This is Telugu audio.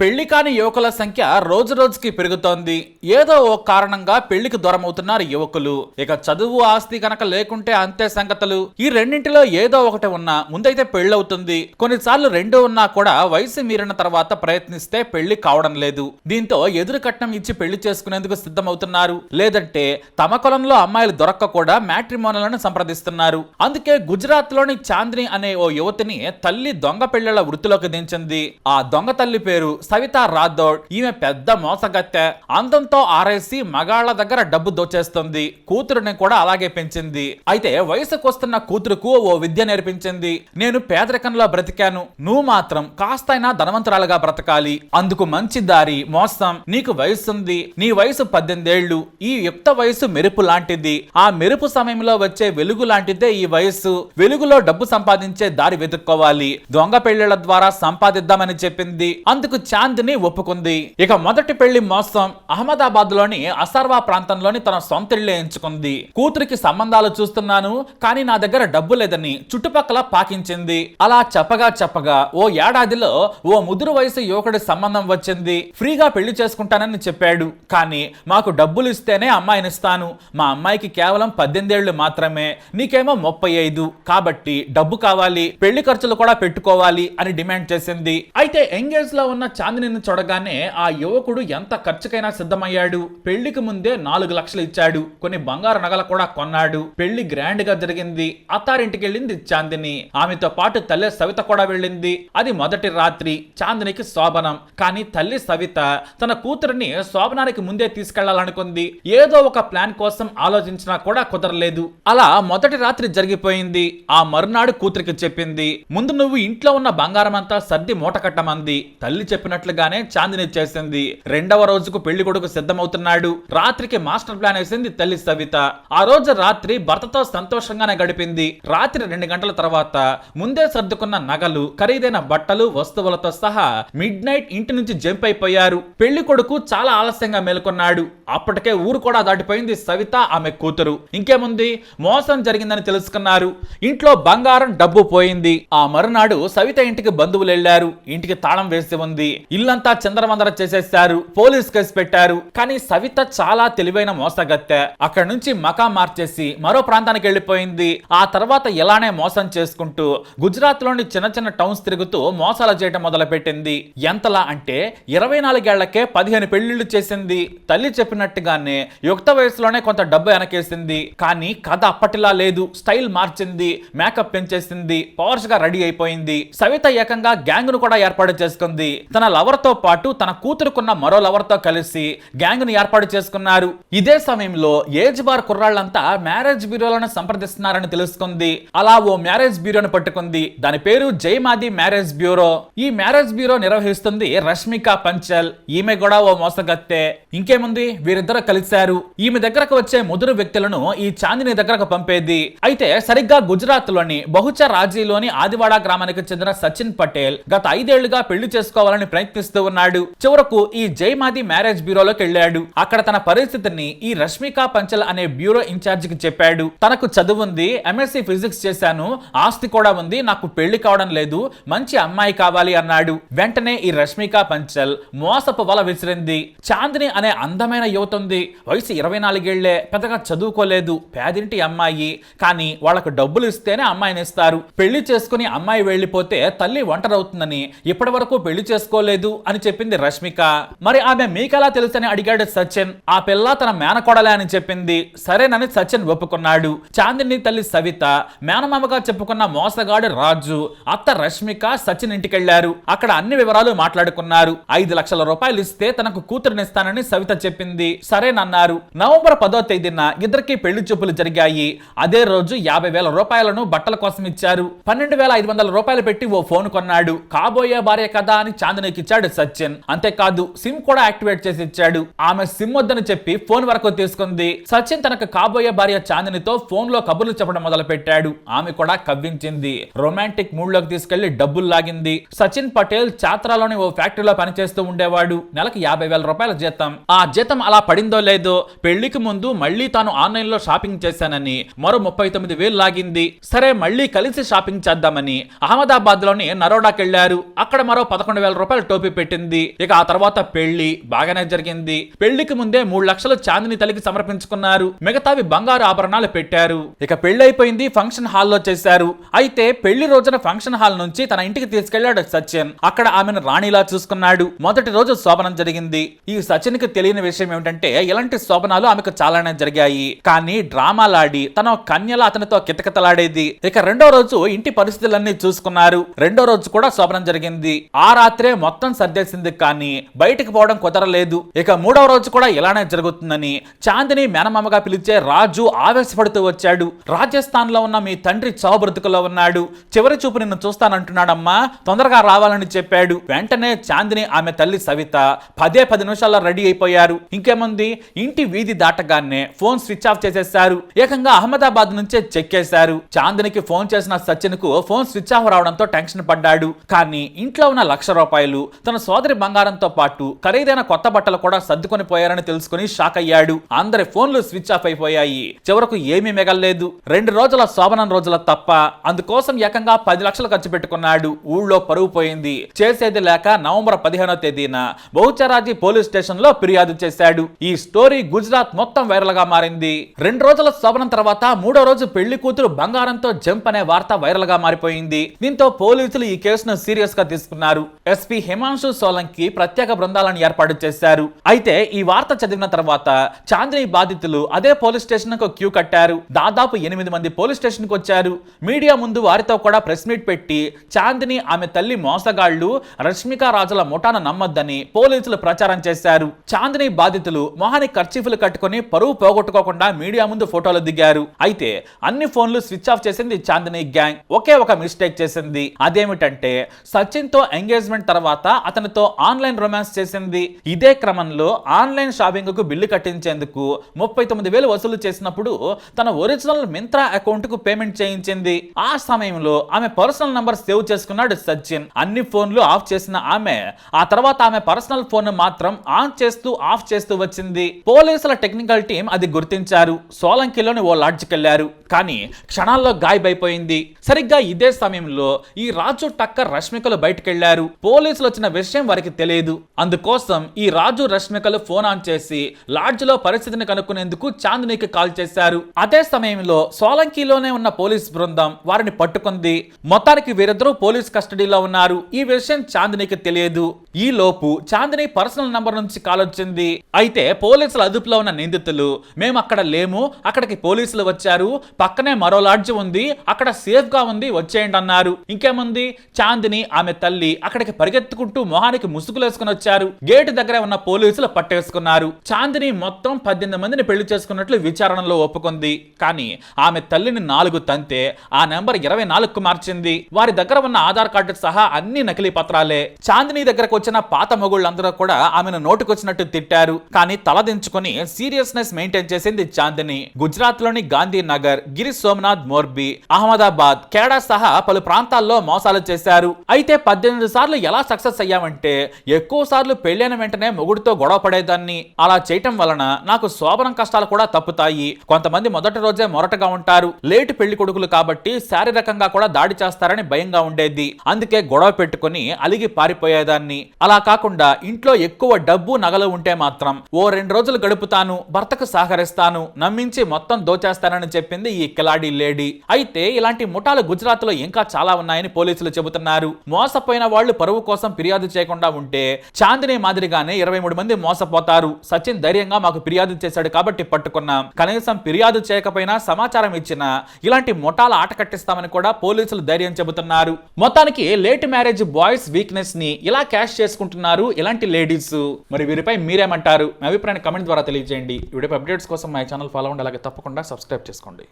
పెళ్ళి కాని యువకుల సంఖ్య రోజు రోజుకి పెరుగుతోంది. ఏదో ఓ కారణంగా పెళ్ళికి దూరమవుతున్నారు యువకులు. ఇక చదువు ఆస్తి గనక లేకుంటే అంతే సంగతులు. ఈ రెండింటిలో ఏదో ఒకటి ఉన్నా ముందైతే పెళ్ళవుతుంది. కొన్నిసార్లు రెండు ఉన్నా కూడా వయసు మీరిన తర్వాత ప్రయత్నిస్తే పెళ్ళి కావడం లేదు. దీంతో ఎదురు కట్నం ఇచ్చి పెళ్ళి చేసుకునేందుకు సిద్ధమవుతున్నారు. లేదంటే తమ కులంలో అమ్మాయిలు దొరక్క కూడా మ్యాట్రిమోనలను సంప్రదిస్తున్నారు. అందుకే గుజరాత్లోని చాంద్ని అనే ఓ యువతిని తల్లి దొంగ పెళ్ళిళ్ళ వృత్తిలోకి దించింది. ఆ దొంగ తల్లి పేరు సవిత రాథోడ్. ఈమె పెద్ద మోసగత్తె. అందంతో ఆరేసి మగాళ్ళ దగ్గర డబ్బు దోచేస్తుంది. కూతురుని కూడా అలాగే పెంచింది. అయితే వయసుకు వస్తున్న కూతురుకు ఓ విద్య నేర్పించింది. నేను పేదరికంలో బ్రతికాను. నువ్వు మాత్రం కాస్తైనా ధనవంతురాలుగా బ్రతకాలి. అందుకు మంచి దారి మోసం. నీకు వయసుంది. నీ వయసు పద్దెనిమిదేళ్ళు ఈ యుక్త వయసు మెరుపు లాంటిది. ఆ మెరుపు సమయంలో వచ్చే వెలుగు లాంటిదే ఈ వయస్సు వెలుగులో డబ్బు సంపాదించే దారి వెతుక్కోవాలి. దొంగ పెళ్ళిళ్ళ ద్వారా సంపాదిద్దామని చెప్పింది. అందుకు చాందిని ఒప్పుకుంది. ఇక మొదటి పెళ్ళి మోసం అహ్మదాబాద్లోని అసర్వా ప్రాంతంలోని తన సొంత ఇల్లు ఎంచుకుంది. కూతురికి సంబంధాలు చూస్తున్నాను కానీ నా దగ్గర డబ్బు లేదని చుట్టుపక్కల పాకించింది. అలా చెప్పగా చెప్పగా ఓ ఏడాదిలో ఓ ముదురు వయసు యువకుడి సంబంధం వచ్చింది. ఫ్రీగా పెళ్ళి చేసుకుంటానని చెప్పాడు. కానీ మాకు డబ్బులు ఇస్తేనే అమ్మాయినిస్తాను. మా అమ్మాయికి కేవలం పద్దెనిమిదేళ్ళు మాత్రమే. నీకేమో ముప్పై ఐదు. కాబట్టి డబ్బు కావాలి పెళ్ళి ఖర్చులు కూడా పెట్టుకోవాలి అని డిమాండ్ చేసింది. అయితే ఎంగేజ్లో ఉన్న చాందినిని చూడగానే ఆ యువకుడు ఎంత ఖర్చుకైనా సిద్ధమయ్యాడు. పెళ్ళికి ముందే నాలుగు లక్షలు ఇచ్చాడు. కొన్ని బంగారు నగలు కూడా కొన్నాడు. పెళ్ళి గ్రాండ్గా జరిగింది. అత్తారింటికి వెళ్ళింది చాందిని. ఆమెతో పాటు తల్లి సవిత కూడా వెళ్ళింది. అది మొదటి రాత్రి. చాందినికి శోభనం. కానీ తల్లి సవిత తన కూతురిని శోభనానికి ముందే తీసుకెళ్ళాలనుకుంది. ఏదో ఒక ప్లాన్ కోసం ఆలోచించినా కూడా కుదరలేదు. అలా మొదటి రాత్రి జరిగిపోయింది. ఆ మరునాడు కూతురికి చెప్పింది. ముందు నువ్వు ఇంట్లో ఉన్న బంగారం అంతా సర్ది మూట కట్టమంది. తల్లి చెప్పినట్లుగానే చాందిని చేసింది. రెండవ రోజుకు పెళ్ళి కొడుకు సిద్ధమవుతున్నాడు. రాత్రికి మాస్టర్ ప్లాన్ వేసింది తల్లి సవిత. ఆ రోజు రాత్రి భర్తతో సంతోషంగానే గడిపింది. రాత్రి రెండు గంటల తర్వాత ముందే సర్దుకున్న నగలు ఖరీదైన బట్టలు వస్తువులతో సహా మిడ్ నైట్ ఇంటి నుంచి జంప్ అయిపోయారు. పెళ్ళి కొడుకు చాలా ఆలస్యంగా మేల్కొన్నాడు. అప్పటికే ఊరు కూడా దాటిపోయింది సవిత ఆమె కూతురు. ఇంకేముంది? మోసం జరిగిందని తెలుసుకున్నారు. ఇంట్లో బంగారం డబ్బు పోయింది. ఆ మరునాడు సవిత ఇంటికి బంధువులు వెళ్ళారు ఇంటికి తాళం వేసి ఉంది. ఇల్లంతా చందరవందర చేసేశారు పోలీస్ కేసు పెట్టారు. కానీ సవిత చాలా తెలివైన మోసగత్తె. అక్కడ నుంచి మకా మార్చేసి మరో ప్రాంతానికి వెళ్ళిపోయింది. ఆ తర్వాత ఎలానే మోసం చేసుకుంటూ గుజరాత్లోని చిన్న చిన్న టౌన్స్ తిరుగుతూ మోసాలు చేయడం మొదలుపెట్టింది. ఎంతలా అంటే ఇరవై నాలుగేళ్ళకే పదిహేను పెళ్ళిళ్ళు చేసింది. తల్లి చెప్పినట్టుగానే యుక్త వయసులోనే కొంత డబ్బు వెనకేసింది. కానీ కథ అప్పటిలా లేదు. స్టైల్ మార్చింది. మేకప్ పెంచేసింది. పవర్స్గా రెడీ అయిపోయింది. సవిత ఏకంగా గ్యాంగ్ను కూడా ఏర్పాటు చేసుకుంది. తన లవర్తో పాటు తన కూతురుకున్న మరో లవర్తో కలిసి గ్యాంగ్ను ఏర్పాటు చేసుకున్నారు. ఇదే సమయంలో ఏజ్ బార్ కుర్రాళ్ళంతా మ్యారేజ్ బ్యూరోలను సంప్రదిస్తున్నారని తెలుసుకుంది. అలా ఓ మ్యారేజ్ బ్యూరోను పట్టుకుంది. దాని పేరు జయమాది మ్యారేజ్ బ్యూరో. ఈ మ్యారేజ్ బ్యూరో నిర్వహిస్తుంది రష్మిక పంచల్. ఈమె కూడా ఓ మోసగత్తె. ఇంకేముంది? వీరిద్దరు కలిశారు. ఈమె దగ్గరకు వచ్చే ముదురు వ్యక్తులను ఈ చాందిని దగ్గరకు పంపేది. అయితే సరిగ్గా గుజరాత్లోని బహుచ రాజీలోని ఆదివాడ గ్రామానికి చెందిన సచిన్ పటేల్ గత ఐదేళ్ళుగా పెళ్ళి చేసుకోవాలని ప్రయత్నిస్తూ ఉన్నాడు. చివరకు ఈ జయమాది మ్యారేజ్ బ్యూరోలోకి వెళ్ళాడు. అక్కడ తన పరిస్థితిని ఈ రష్మిక పంచల్ అనే బ్యూరో ఇన్ఛార్జ్కి చెప్పాడు. తనకు చదువుంది ఎంఎస్సీ ఫిజిక్స్ చేశాను ఆస్తి కూడా ఉంది నాకు పెళ్ళి కావడం లేదు మంచి అమ్మాయి కావాలి అన్నాడు. వెంటనే ఈ రష్మిక పంచల్ మోసపు వల విసిరింది. చాందిని అనే అందమైన యువత ఉంది. వయసు ఇరవై నాలుగేళ్ళే పెద్దగా చదువుకోలేదు పేదింటి అమ్మాయి. కానీ వాళ్ళకు డబ్బులు ఇస్తేనే అమ్మాయిని ఇస్తారు. పెళ్ళి చేసుకుని అమ్మాయి వెళ్ళిపోతే తల్లి ఒంటరవుతుందని ఇప్పటి వరకు పెళ్ళి చేసుకోలేదు. అని చెప్పింది రష్మిక. మరి ఆమె మీకెలా తెలుసని అడిగాడు సచిన్. ఆ పిల్ల తన మేనకోడలే అని చెప్పింది. సరేనని సచిన్ ఒప్పుకున్నాడు. చాందిని తల్లి సవిత మేనమామగా చెప్పుకున్న మోసగాడు రాజు అత్త రష్మిక సచిన్ ఇంటికెళ్ళారు. అక్కడ అన్ని వివరాలు మాట్లాడుకున్నారు. ఐదు లక్షల రూపాయలు ఇస్తే తనకు కూతురునిస్తానని సవిత చెప్పింది. సరేనన్నారు. నవంబర్ పదో తేదీన ఇద్దరికి పెళ్ళి చూపులు జరిగాయి. అదే రోజు యాభై వేల రూపాయలను బట్టల కోసం ఇచ్చారు. పన్నెండు వేల ఐదు వందల రూపాయలు పెట్టి ఓ ఫోన్ కొన్నాడు. కాబోయే భార్య కదా అని చాందినికి ఇచ్చాడు సచిన్. అంతేకాదు సిమ్ కూడా యాక్టివేట్ చేసి ఇచ్చాడు. ఆమె సిమ్ వద్దని చెప్పి ఫోన్ వరకు తీసుకుంది. సచిన్ తనకు కాబోయే భార్య చాందినితో ఫోన్లో కబుర్లు చెప్పడం మొదలు పెట్టాడు ఆమె కూడా కవ్వించింది. రొమాంటిక్ మూడ్లోకి తీసుకెళ్ళి డబ్బులు లాగింది. సచిన్ పటేల్ చాత్రాలోని ఓ ఫ్యాక్టరీలో పనిచేస్తూ ఉండేవాడు. నెలకు యాభై వేల రూపాయల జీతం. ఆ జీతం అలా పడిందో లేదో పెళ్ళికి ముందు మళ్ళీ తాను ఆన్లైన్లో షాపింగ్ చేశానని మరో ముప్పై తొమ్మిది వేలు లాగింది. సరే మళ్ళీ కలిసి షాపింగ్ చేద్దామని అహ్మదాబాద్లోని నరోడాకెళ్ళారు అక్కడ మరో పదకొండు వేల రూపాయలు టోపీ పెట్టింది. ఇక ఆ తర్వాత పెళ్ళి బాగానే జరిగింది. పెళ్ళికి ముందే మూడు లక్షలు చాందిని తల్లికి సమర్పించుకున్నారు. మిగతావి బంగారు ఆభరణాలు పెట్టారు. ఇక పెళ్ళి అయిపోయింది ఫంక్షన్ హాల్లో చేశారు. అయితే పెళ్ళి రోజున ఫంక్షన్ హాల్ నుంచి తన ఇంటికి తీసుకెళ్ళాడు సచిన్. అక్కడ ఆమెను రాణిలా చూసుకున్నాడు. మొదటి రోజు శోభనం జరిగింది. ఈ సచిన్కి తెలియని విషయం ఏమిటంటే ఇలాంటి శోభనాలు ఆమెకు చాలానే జరిగాయి. కానీ డ్రామాలాడి తన కన్యలా అతనితో కితకితలాడేది. ఇక రెండో రోజు ఇంటి పరిస్థితులన్నీ చూసుకున్నారు. రెండో రోజు కూడా శోభనం జరిగింది. ఆ రాత్రే మొత్తం సర్దేసింది కానీ బయటకు పోవడం కుదరలేదు. ఇక మూడవ రోజు కూడా ఇలానే జరుగుతుందని చాందిని మేనమామగా పిలిచే రాజు ఆవేశపడుతూ వచ్చాడు. రాజస్థాన్లో ఉన్న మీ తండ్రి చావు బ్రతుకులో ఉన్నాడు. చివరి చూపు నిన్ను చూస్తానంటున్నాడమ్మా. తొందరగా రావాలని చెప్పాడు. వెంటనే చాందిని ఆమె తల్లి సవిత పదే పది నిమిషాల్లో రెడీ అయిపోయారు. ఇంకేముంది? ఇంటి వీధి దాటగానే ఫోన్ స్విచ్ ఆఫ్ చేసేశారు. ఏకంగా అహ్మదాబాద్ నుంచే చెక్కేశారు చాందినికి ఫోన్ చేసిన సచిన్కు ఫోన్ స్విచ్ ఆఫ్ రావడంతో టెన్షన్ పడ్డాడు. కానీ ఇంట్లో ఉన్న లక్ష రూపాయలు తన సోదరి బంగారంతో పాటు ఖరీదైన కొత్త బట్టలు కూడా సర్దుకొని పోయారని తెలుసుకుని షాక్ అయ్యాడు. అందరి ఫోన్లు స్విచ్ ఆఫ్ అయిపోయాయి. చివరకు ఏమీ మిగల్లేదు. రెండు రోజుల శోభనం రోజుల తప్ప అందుకోసం ఏకంగా పది లక్షలు ఖర్చు పెట్టుకున్నాడు. ఊళ్ళో పరువు పోయింది. చేసేది లేక నవంబర్ పదిహేనో తేదీన బహుచరాజీ పోలీస్ స్టేషన్లో ఫిర్యాదు చేశాడు. ఈ స్టోరీ గుజరాత్ మొత్తం వైరల్గా మారింది. రెండు రోజుల శోభనం తర్వాత మూడో రోజు పెళ్ళి కూతురు బంగారంతో జంప్ అనే వార్త వైరల్గా మారిపోయింది. దీంతో పోలీసులు ఈ కేసును సీరియస్గా తీసుకున్నారు. ఎస్పీ హిమాంశు సోలంకి ప్రత్యేక బృందాలను ఏర్పాటు చేశారు. అయితే ఈ వార్త చదివిన తర్వాత చాందిని బాధితులు అదే పోలీస్ స్టేషన్కు క్యూ కట్టారు. దాదాపు ఎనిమిది మంది పోలీస్ స్టేషన్కు వచ్చారు. మీడియా ముందు వారితో కూడా ప్రెస్ మీట్ పెట్టి చాందిని ఆమె తల్లి మోసగాళ్ళు రష్మిక రాజుల ముఠాన నమ్మొద్దని పోలీసులు ప్రచారం చేశారు. చాందిని బాధితులు మొహాని ఖర్చీఫ్లు కట్టుకొని పరువు పోగొట్టుకోకుండా మీడియా ముందు ఫోటోలు దిగారు. అయితే అన్ని ఫోన్లు స్విచ్ ఆఫ్ చేసింది చాందిని గ్యాంగ్. ఒకే ఒక మిస్టేక్ చేసింది. అదేమిటంటే సచిన్తో ఎంగేజ్మెంట్ తర్వాత అతనితో ఆన్లైన్ రొమాన్స్ చేసింది. ఇదే క్రమంలో ఆన్లైన్ షాపింగ్కు బిల్లు కట్టించేందుకు ముప్పై తొమ్మిది వేలు వసూలు చేసినప్పుడు తన ఒరిజినల్ మింత్రా అకౌంట్కు పేమెంట్ చేయించింది. ఆ సమయంలో ఆమె పర్సనల్ నంబర్ సేవ్ చేసుకున్నాడు సచిన్. అన్ని ఫోన్లు ఆఫ్ చేసిన ఆమె ఆ తర్వాత ఆమె పర్సనల్ ఫోన్ మాత్రం ఆన్ చేస్తూ ఆఫ్ చేస్తూ వచ్చింది. పోలీసుల టెక్నికల్ టీం అది గుర్తించారు. సోలంకిలోని ఓ లాడ్జ్కి వెళ్ళారు కానీ క్షణాల్లో గాయబైపోయింది. సరిగ్గా ఇదే సమయంలో ఈ రాజు టక్కర్ రష్మికలు బయటకెళ్ళారు పోలీసులు వచ్చిన విషయం వారికి తెలియదు. అందుకోసం ఈ రాజు రష్మికలు ఫోన్ ఆన్ చేసి లాడ్జ్లో పరిస్థితిని కనుక్కునేందుకు చాందినికి కాల్ చేశారు. అదే సమయంలో సోలంకిలోనే ఉన్న పోలీస్ బృందం వారిని పట్టుకుంది. మొత్తానికి వీరిద్దరూ పోలీస్ కస్టడీలో ఉన్నారు. ఈ విషయం చాందినికి తెలియదు. ఈ లోపు చాందిని పర్సనల్ నంబర్ నుంచి కాల్ వచ్చింది. అయితే పోలీసుల అదుపులో ఉన్న నిందితులు మేము అక్కడ లేము అక్కడికి పోలీసులు వచ్చారు పక్కనే మరో లాడ్జ్ ఉంది అక్కడ సేఫ్గా ఉంది వచ్చేయండి అన్నారు. ఇంకేముంది? చాందిని ఆమె తల్లి అక్కడికి పరిగెత్తుకుంటూ మొహానికి ముసుగులేసుకుని వచ్చారు. గేటు దగ్గర ఉన్న పోలీసులు పట్టేసుకున్నారు. చాందిని మొత్తం పద్దెనిమిది మందిని పెళ్ళి చేసుకున్నట్లు విచారణలో ఒప్పుకుంది. కానీ ఆమె తల్లిని నాలుగు తంతే ఆ నెంబర్ ఇరవై నాలుగుకు మార్చింది. వారి దగ్గర ఉన్న ఆధార్ కార్డు సహా అన్ని నకిలీ పత్రాలే. చాందిని దగ్గరకు వచ్చిన పాత మొగుళ్ళందరూ కూడా ఆమెను నోటుకొచ్చినట్టు తిట్టారు. కానీ తలదించుకుని సీరియస్నెస్ మెయింటైన్ చేసింది చాందిని. గుజరాత్లోని గాంధీ నగర్ గిరి సోమనాథ్ మోర్బీ అహ్మదాబాద్ కేడా సహా పలు ప్రాంతాల్లో మోసాలు చేశారు. అయితే పద్దెనిమిది సార్లు ఎలా సక్సెస్ అయ్యామంటే ఎక్కువ సార్లు పెళ్ళైన వెంటనే మొగుడితో గొడవ పడేదాన్ని. అలా చేయటం వలన నాకు శోభనం కష్టాలు కూడా తప్పుతాయి. కొంతమంది మొదటి రోజే మొరటగా ఉంటారు. లేటు పెళ్ళి కొడుకులు కాబట్టి శారీరకంగా కూడా దాడి చేస్తారని భయంగా ఉండేది. అందుకే గొడవ పెట్టుకుని అలిగి పారిపోయేదాన్ని. అలా కాకుండా ఇంట్లో ఎక్కువ డబ్బు నగలు ఉంటే మాత్రం ఓ రెండు రోజులు గడుపుతాను భర్తకు సహకరిస్తాను నమ్మించి మొత్తం దోచేస్తానని చెప్పింది ఈ కిలాడి లేడీ. అయితే ఇలాంటి ముఠాలు గుజరాత్లో ఇంకా చాలా ఉన్నాయని పోలీసులు చెబుతున్నారు. మోసపోయిన వాళ్ళు పరువు కోసం ఫిర్యాదు చేయకుండా ఉంటే చాందిని మాదిరిగానే ఇరవై మూడు మంది మోసపోతారు. సచిన్ ధైర్యంగా మాకు ఫిర్యాదు చేశాడు కాబట్టి పట్టుకున్నాం. కనీసం ఫిర్యాదు చేయకపోయినా సమాచారం ఇచ్చిన ఇలాంటి ముఠాల ఆట కట్టిస్తామని కూడా పోలీసులు ధైర్యం చెబుతున్నారు. మొత్తానికి లేట్ మ్యారేజ్ బాయ్స్ వీక్నెస్ని ఇలా క్యాష్ చేసుకుంటున్నారు. ఇలాంటి లేడీస్? మరి వీరిపై మీరేమంటారు? మీ అభిప్రాయాన్ని కమెంట్ ద్వారా తెలియజేయండి. వీడియో అప్డేట్స్ కోసం మా ఛానల్ ఫాలో అవ్వండి. అలాగే తప్పకుండా సబ్స్క్రైబ్ చేసుకోండి.